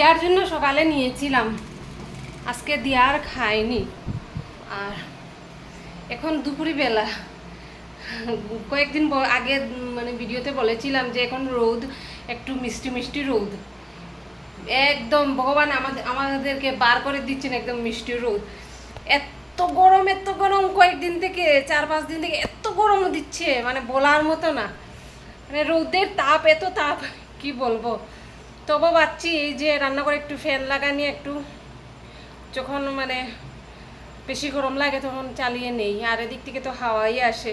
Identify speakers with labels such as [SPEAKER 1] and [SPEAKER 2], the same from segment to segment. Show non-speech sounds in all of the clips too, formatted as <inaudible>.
[SPEAKER 1] দিয়ার জন্য সকালে নিয়েছিলাম। আজকে দিয়ার খাইনি আর এখন দুপুরি বেলা কয়েকদিন আগে মানে ভিডিওতে বলেছিলাম যে এখন রোদ, একটু মিষ্টি মিষ্টি রোদ। একদম ভগবান আমাদের আমাদেরকে বার করে দিচ্ছেন একদম মিষ্টি রোদ। এত গরম এত গরম কয়েকদিন থেকে, চার পাঁচ দিন থেকে এত গরম দিচ্ছে মানে বলার মতো না। মানে রোদের তাপ, এত তাপ, কি বলব? তবু ভাবছি যে রান্না করে একটু ফ্যান লাগানি একটু। যখন মানে বেশি গরম লাগে তখন চালিয়ে নেই, আর এদিক থেকে তো হাওয়াই আসে।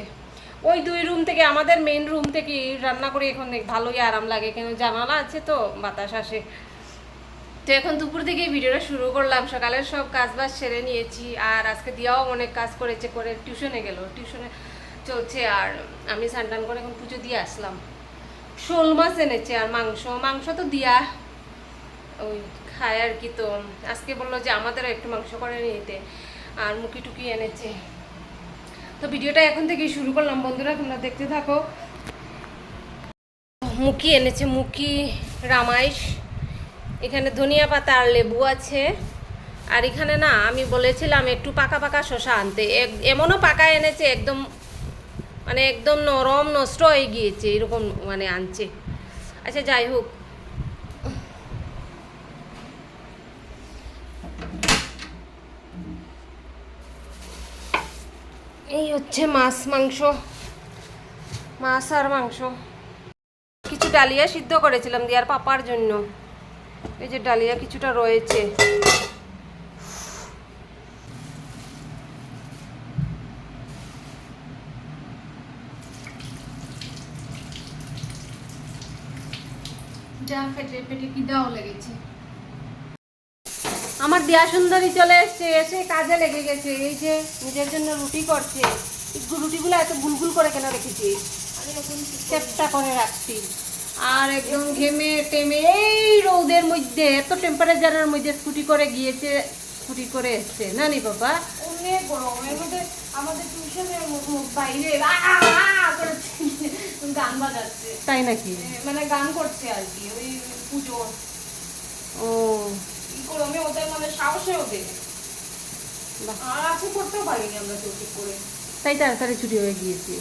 [SPEAKER 1] ওই দুই রুম থেকে, আমাদের মেন রুম থেকে রান্না করে এখন ভালোই আরাম লাগে, কেন জানালা আছে তো, বাতাস আসে। তো এখন দুপুর থেকে ভিডিওটা শুরু করলাম, সকালের সব কাজ বাজ সেরে নিয়েছি, আর আজকে দিয়াও অনেক কাজ করেছে, করে টিউশনে গেল। টিউশনে চলছে, আর আমি স্নান করে এখন পুজো দিয়ে আসলাম। শোল মাছ এনেছে আর মাংস। মাংস তো দিয়া ওই খায় আর কি তো। আজকে বলল যে আমাদেরও একটু মাংস করে নিতে আর মুখি টুকি এনেছে। তো ভিডিওটা এখন থেকেই শুরু করলাম। বন্ধুরা, তোমরা দেখতে থাকো। মুখি এনেছে, মুখি, রামাইশ, এখানে ধনিয়া পাতা আর লেবু আছে। আর এখানে না, আমি বলেছিলাম একটু পাকা পাকা শশা আনতে। এমনও পাকা এনেছে, একদম মানে একদম নরম নষ্ট হয়ে গিয়েছে, এরকম মানে আনছে। আচ্ছা যাই হোক। এই হচ্ছে মাছ, মাংস। মাছ আর মাংস। কিছু ডালিয়া সিদ্ধ করেছিলাম দিয়ার পাপার জন্য। এই যে ডালিয়া কিছুটা রয়েছে।
[SPEAKER 2] যা ফেটে ফেটে খিদাও লেগেছে।
[SPEAKER 1] আমার দেয়া সুন্দরী চলে এসছে এসে কাজে লেগে গেছে। এই যে নিজের জন্য রুটি করছে রুটিগুলো এত গুলগুল করে কেন রেখেছি? চেপটা করে রাখছি। আর একদম ঘেমে টেমে এই রোদের মধ্যে এত টেম্পারেচারের মধ্যে স্কুটি করে গিয়েছে স্কুটি করে এসছে। না নি বাবা?
[SPEAKER 2] অনেক গরম। এর মধ্যে আমাদের টিউশনের বাইরে করে গান বাজাচ্ছে।
[SPEAKER 1] তাই নাকি?
[SPEAKER 2] মানে গান করছে আর কি ওই পুজো।
[SPEAKER 1] ও।
[SPEAKER 2] এই গরমে ওদের মানে সাহসে ওদের আর আজকে করতেও পারিনি আমরা করে।
[SPEAKER 1] তাই তাড়াতাড়ি ছুটি হয়ে গিয়েছে।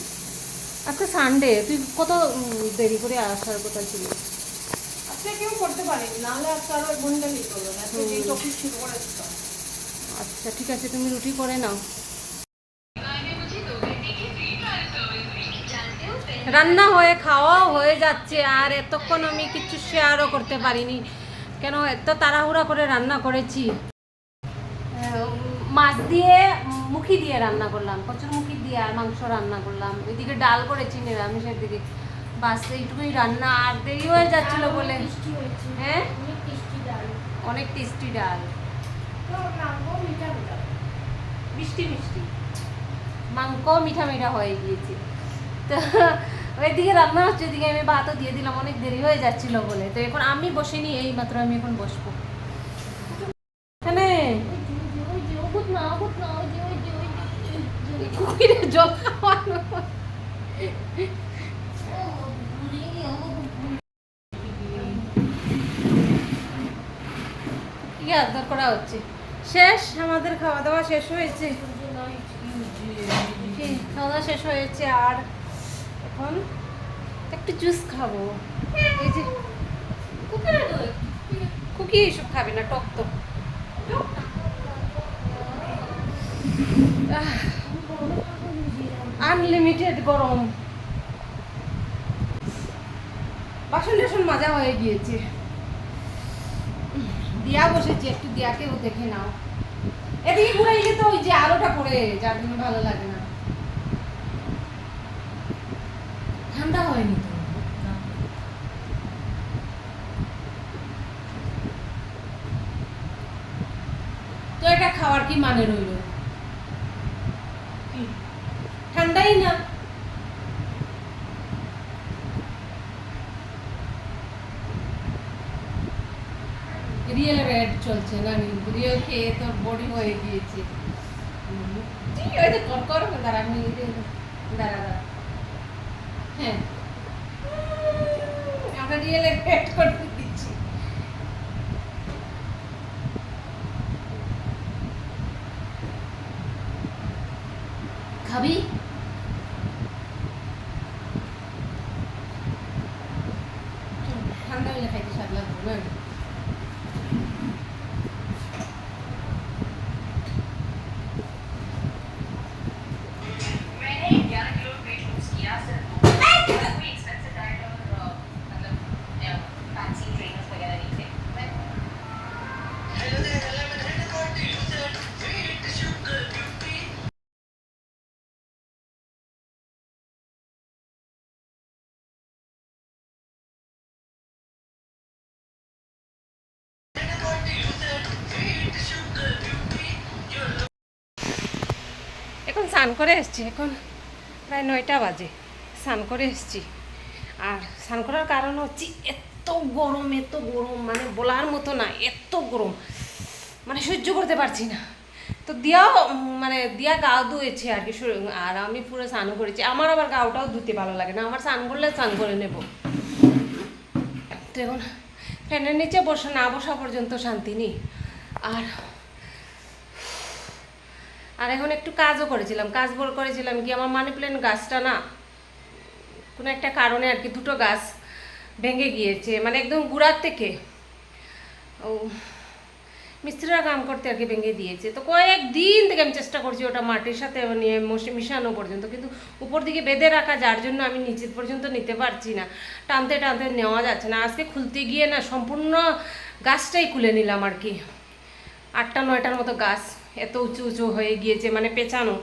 [SPEAKER 1] আজকে সানডে তুই কত দেরি করে আসার কথা ছিল?
[SPEAKER 2] আজকে কেউ করতে পারিনি নাহলে আজকে আরও এক ঘণ্টা লিট করল না শুরু করেছিল
[SPEAKER 1] আচ্ছা ঠিক আছে তুমি রুটি করে নাও। রান্না হয়ে খাওয়াও হয়ে যাচ্ছে আর এতক্ষণ আমি কিছু শেয়ারও করতে পারিনি। কেন এত তাড়াহুড়া করে রান্না করেছি। মাছ দিয়ে মুখি দিয়ে রান্না করলাম কচুর মুখি দিয়ে আর মাংস রান্না করলাম। ওইদিকে ডাল করেছি নিরামিষের দিকে। বাস এইটুকুই রান্না আর দেরি হয়ে যাচ্ছিল বলে। হ্যাঁ?
[SPEAKER 2] অনেক টেস্টি ডাল।
[SPEAKER 1] মিষ্টি মিষ্টি। মাংস মিঠা মিঠা হয়ে গিয়েছে। তো ওইদিকে রান্না হচ্ছে ওইদিকে আমি ভাতও দিয়ে দিলাম অনেক দেরি হয়ে যাচ্ছিল বলে। তো এখন আমি বসিনি এই মাত্র আমি এখন বসবো।
[SPEAKER 2] ওই ওই ওই ওই ওই ওই
[SPEAKER 1] জল খাওয়ানো আদর করা হচ্ছে? শেষ আমাদের খাওয়া দাওয়া শেষ হয়েছে। খাওয়া দাওয়া শেষ হয়েছে আর এখন একটু জুস খাব। এই যে কুকি এসব খাবে না, টক তো আনলিমিটেড গরম। বাসন টাসন মাজা হয়ে গিয়েছে। দিয়া বসেছি, একটু দিয়াকেও দেখে নাও। এদিকে ঘুরাইলে তো ওই যে আলোটা পড়ে, যার জন্য ভালো লাগে না। ঠান্ডা হয়নি তো? এটা খাওয়ার কি মানে রইল? ঠান্ডাই না? রিয়েল রেড চলছে, না রিয়েল খেয়ে তোর বডি হয়ে গিয়েছে। ঠিক আছে কর কর, দাঁড়া, আমি দাঁড়া দাঁড়া। হ্যাঁ। আমরা রিয়েলে অ্যাড করতে দিচ্ছি। খাবি? এখন স্নান করে এসছি, এখন প্রায় নয়টা বাজে। স্নান করে এসছি। আর স্নান করার কারণ হচ্ছে এত গরম এত গরম মানে বলার মতো না, এত গরম। মানে সহ্য করতে পারছি না। তো দিয়াও মানে দিয়া গাও ধুয়েছে আর কি আর আমি পুরো স্নান করেছি। আমার আবার গাওটাও ধুতে ভালো লাগে না, আমার স্নান করলে স্নান করে নেব। তো এখন ফ্যানের নিচে বসে, না বসা পর্যন্ত শান্তি নেই। আর আর এখন একটু কাজও করেছিলাম, কাজ বল করেছিলাম কি আমার মানি প্ল্যান্ট গাছটা না, কোনো একটা কারণে আর কি দুটো গাছ ভেঙে গিয়েছে মানে একদম গুড়ার থেকে। ও, মিস্ত্রিরা কাম করতে আর কি ভেঙে দিয়েছে। তো কয়েক দিন থেকে আমি চেষ্টা করছি ওটা মাটির সাথে নিয়ে মশে মিশানো পর্যন্ত, কিন্তু উপর দিকে বেঁধে রাখা, যার জন্য আমি নিচের পর্যন্ত নিতে পারছি না। টানতে টানতে নেওয়া যাচ্ছে না, আজকে খুলতে গিয়ে না সম্পূর্ণ গাছটাই খুলে নিলাম আর কি। আটটা, নয়টার মতো গাছ। এত উঁচু উঁচু হয়ে গিয়েছে মানে পেঁচানো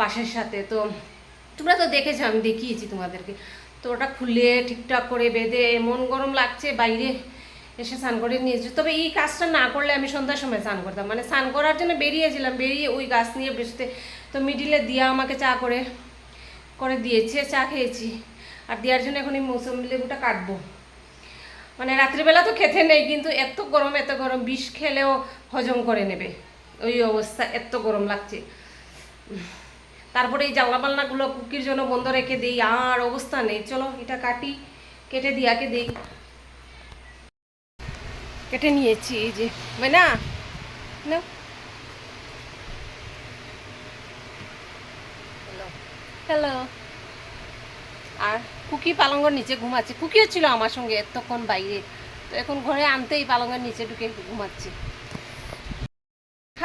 [SPEAKER 1] বাঁশের সাথে। তো তোমরা তো দেখেছ, আমি দেখিয়েছি তোমাদেরকে। তো ওটা খুলে ঠিকঠাক করে বেঁধে এমন গরম লাগছে, বাইরে এসে স্নান করে নিয়েছি। তবে এই কাজটা না করলে আমি সন্ধ্যার সময় স্নান করতাম। মানে স্নান করার জন্য বেরিয়েছিলাম, বেরিয়ে ওই গাছ নিয়ে বসতে তো মিডিলে দিয়া আমাকে চা করে করে দিয়েছে, চা খেয়েছি। আর দেওয়ার জন্য এখন এই মৌসুমি লেবুটা কাটবো। মানে রাত্রিবেলা তো খেতে নেই, কিন্তু এত গরম এত গরম, বিষ খেলেও হজম করে নেবে। ওই অবস্থা এত গরম লাগছে। তারপরে এই জানলা পাল্লাগুলো কুকির জন্য বন্ধ রেখে দিই, আর অবস্থা নেই। চলো, এটা কাটি, কেটে দিয়াকে দিই। কেটে নিয়েছি, এই যে না? নাও। হ্যালো। আর কুকি পালঙ্গর নিচে ঘুমাচ্ছে। কুকিও ছিল আমার সঙ্গে এতক্ষণ বাইরে। তো এখন ঘরে আনতেই পালঙ্গের নিচে ঢুকে ঘুমাচ্ছে।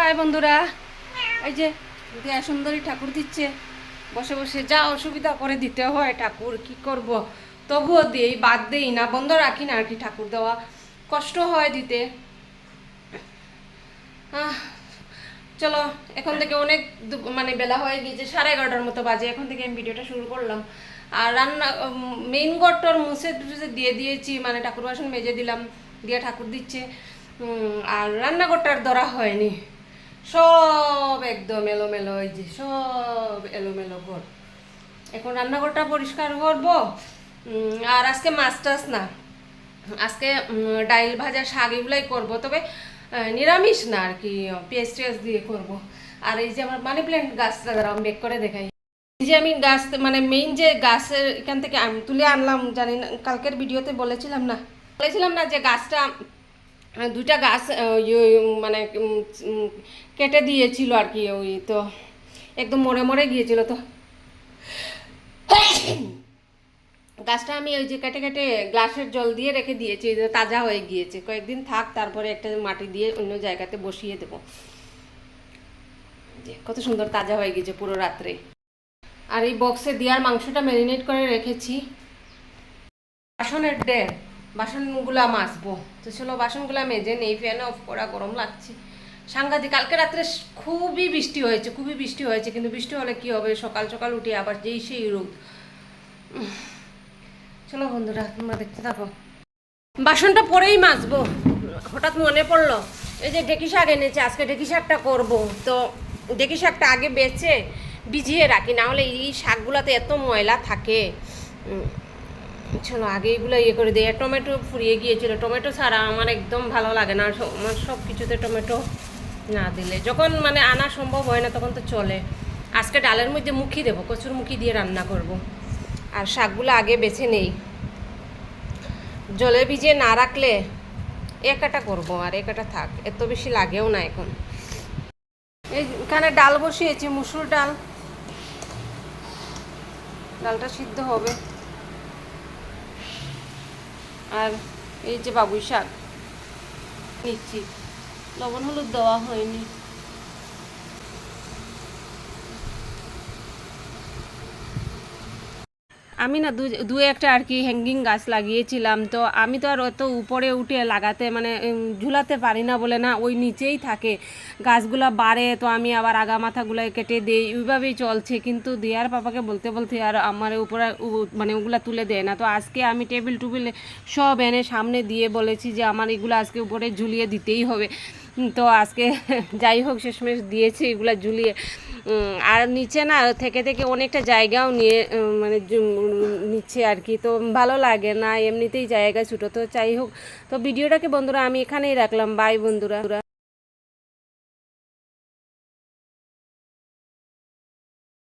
[SPEAKER 1] হাই বন্ধুরা। এই যে দেয়া সুন্দরী ঠাকুর দিচ্ছে। বসে বসে যা অসুবিধা করে দিতে হয় ঠাকুর, কি করব? তবুও দিই, বাদ দেই না। বন্ধ রাখি না আর কি ঠাকুর দেওয়া? কষ্ট হয় দিতে। চলো, এখন থেকে অনেক মানে বেলা হয়ে গিয়েছে, সাড়ে এগারোটার মতো বাজে। এখন থেকে আমি ভিডিওটা শুরু করলাম। আর রান্না মেইন ঘরটার মুছে টুছে দিয়ে দিয়েছি মানে ঠাকুর বাসন মেজে দিলাম, দিয়ে ঠাকুর দিচ্ছে। আর রান্নাঘরটার ধরা হয়নি। সব একদম এলোমেলো, এই যে সব এলোমেলো ঘর। এখন রান্নাঘরটা পরিষ্কার করব আর আজকে মাছ টাছ না। আজকে ডাইল ভাজা, শাক এগুলাই করব, তবে নিরামিষ না আর কি পেঁয়াজ টেয়াজ দিয়ে করব। আর এই যে আমার মানি প্ল্যান্ট গাছটা দ্বারা বেক করে দেখাই। এই যে আমি গাছ মানে মেইন যে গাছের এখান থেকে তুলে আনলাম, জানি কালকের ভিডিওতে বলেছিলাম না। বলেছিলাম না যে গাছটা আহ, দুইটা গাছ ইয়ে, মানে কেটে দিয়েছিল আর কি ওই তো একদম মরে মরে গিয়েছিল তো। গাছটা আমি ওই যে কেটে কেটে গ্লাসের জল দিয়ে রেখে দিয়েছি তাজা হয়ে গিয়েছে। কয়েকদিন থাক তারপরে একটা মাটি দিয়ে অন্য জায়গাতে বসিয়ে দেবো। যে কত সুন্দর তাজা হয়ে গিয়েছে পুরো রাত্রে। আর এই বক্সে দেওয়ার মাংসটা ম্যারিনেট করে রেখেছি। বাসনের ডের বাসনগুলা মাজবো। তো চলো বাসনগুলা মেজে নেই ফ্যান অফ করা, গরম লাগছে। সাংঘাতিক, কালকে রাত্রে খুবই বৃষ্টি হয়েছে, খুবই বৃষ্টি হয়েছে, কিন্তু বৃষ্টি হলে কি হবে? সকাল সকাল উঠে আবার যেই সেই রোদ। চলো বন্ধুরা, তোমরা দেখতে থাকো। বাসনটা পরেই মাজবো। হঠাৎ মনে পড়ল, এই যে ডেকি শাক এনেছে, আজকে ডেকি শাকটা করব। তো ডেকি শাকটা আগে বেছে ভিজিয়ে রাখি, না হলে এই শাকগুলোতে এত ময়লা থাকে। চলো আগে এগুলো ইয়ে করে দিই টমেটো ফুরিয়ে গিয়েছিল। টমেটো ছাড়া আমার একদম ভালো লাগে না। আমার সব কিছুতে টমেটো না দিলে। যখন মানে আনা সম্ভব হয় না, তখন তো চলে। আজকে ডালের মধ্যে মুখি দেবো, কচুর মুখি দিয়ে রান্না করব। আর শাকগুলো আগে বেছে নেই। জলে ভিজিয়ে না রাখলে একাটা করব আর একাটা থাক। এত বেশি লাগেও না এখন। এইখানে ডাল বসিয়েছি, মুসুর ডাল। ডালটা সিদ্ধ হবে। আর এই যে বাবুই শাক নিচ্ছি। লবণ হলুদ দেওয়া হয়নি। আমি না দু একটা আর কি হ্যাঙ্গিং গাছ লাগিয়েছিলাম, তো আমি তো আর অত উপরে উঠে লাগাতে মানে ঝুলাতে পারি না বলে না, ওই নিচেই থাকে। গাছগুলো বাড়ে, তো আমি আবার আগা মাথাগুলো কেটে দিই, ওইভাবেই চলছে। কিন্তু দিয়ার পাপাকে বলতে বলতে আর আমার উপরে মানে ওগুলো তুলে দেয় না। তো আজকে আমি টেবিল টুবিল সব এনে সামনে দিয়ে বলেছি যে, আমার এগুলো আজকে উপরে ঝুলিয়ে দিতেই হবে। তো আজকে <laughs> যাই হোক, শেষমেশ দিয়েছি এগুলা ঝুলিয়ে। আর নিচে না, থেকে থেকে অনেকটা জায়গাও নিয়ে মানে নিচ্ছে আর কি। তো ভালো লাগে না, এমনিতেই জায়গা ছুটো। তো যাই হোক, তো ভিডিওটাকে বন্ধুরা আমি এখানেই রাখলাম। বাই বন্ধুরা।